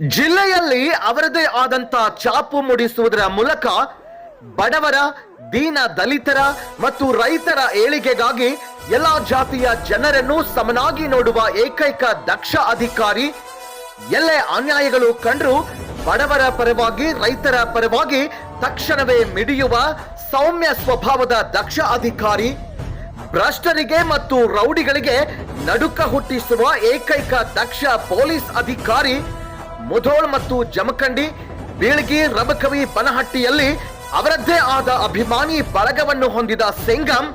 ಜಿಲ್ಲೆಯಲ್ಲಿ ಅವರದೇ ಆದಂತ ಚಾಪು ಮೂಡಿಸುವುದರ ಮೂಲಕ ಬಡವರ, ದೀನ ದಲಿತರ ಮತ್ತು ರೈತರ ಏಳಿಗೆಗಾಗಿ ಎಲ್ಲ ಜಾತಿಯ ಜನರನ್ನು ಸಮನಾಗಿ ನೋಡುವ ಏಕೈಕ ದಕ್ಷ ಅಧಿಕಾರಿ. ಎಲ್ಲೇ ಅನ್ಯಾಯಗಳು ಕಂಡ್ರು ಬಡವರ ಪರವಾಗಿ, ರೈತರ ಪರವಾಗಿ ತಕ್ಷಣವೇ ಮಿಡಿಯುವ ಸೌಮ್ಯ ಸ್ವಭಾವದ ದಕ್ಷ ಅಧಿಕಾರಿ. ಭ್ರಷ್ಟರಿಗೆ ಮತ್ತು ರೌಡಿಗಳಿಗೆ ನಡುಕ ಹುಟ್ಟಿಸುವ ಏಕೈಕ ದಕ್ಷ ಪೊಲೀಸ್ ಅಧಿಕಾರಿ. ಮುಧೋಳ್ ಮತ್ತು ಜಮಖಂಡಿ, ಬೀಳ್ಗಿ, ರಬಕವಿ, ಪನಹಟ್ಟಿಯಲ್ಲಿ ಅವರದ್ದೇ ಆದ ಅಭಿಮಾನಿ ಬಳಗವನ್ನು ಹೊಂದಿದ ಸಿಂಗಂ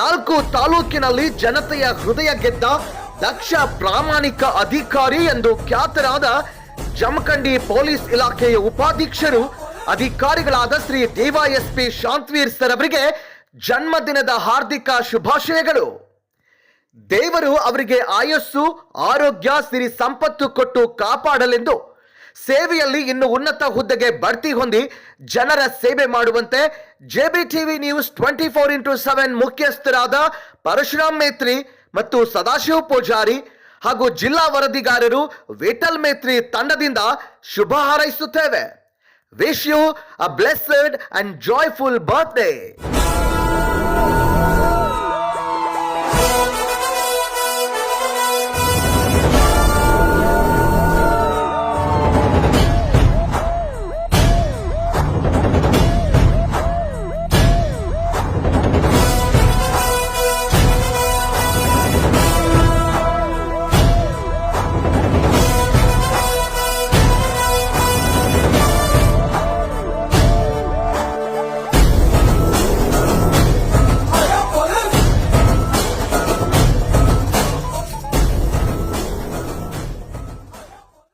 ನಾಲ್ಕು ತಾಲೂಕಿನಲ್ಲಿ ಜನತೆಯ ಹೃದಯ ಗೆದ್ದ ದಕ್ಷ ಪ್ರಾಮಾಣಿಕ ಅಧಿಕಾರಿ ಎಂದು ಖ್ಯಾತರಾದ ಜಮಖಂಡಿ ಪೊಲೀಸ್ ಇಲಾಖೆಯ ಉಪಾಧೀಕ್ಷರು ಅಧಿಕಾರಿಗಳಾದ ಶ್ರೀ ಡಿವೈಎಸ್ಪಿ ಶಾಂತವೀರ್ ಸರ್ ಅವರಿಗೆ ಜನ್ಮದಿನದ ಹಾರ್ದಿಕ ಶುಭಾಶಯಗಳು. ದೇವರು ಅವರಿಗೆ ಆಯಸ್ಸು, ಆರೋಗ್ಯ, ಸಿರಿ ಸಂಪತ್ತು ಕೊಟ್ಟು ಕಾಪಾಡಲೆಂದು ಸೇವೆಯಲ್ಲಿ ಇನ್ನು ಉನ್ನತ ಹುದ್ದೆಗೆ ಬಡ್ತಿ ಹೊಂದಿ ಜನರ ಸೇವೆ ಮಾಡುವಂತೆ JB TV news twenty four into seven ಮುಖ್ಯಸ್ಥರಾದ ಪರಶುರಾಮ್ ಮೇತ್ರಿ ಮತ್ತು ಸದಾಶಿವ ಪೂಜಾರಿ ಹಾಗೂ ಜಿಲ್ಲಾ ವರದಿಗಾರರು ವಿಠಲ್ ಮೇತ್ರಿ ತಂಡದಿಂದ ಶುಭ ಹಾರೈಸುತ್ತೇವೆ. Wish you a blessed and joyful birthday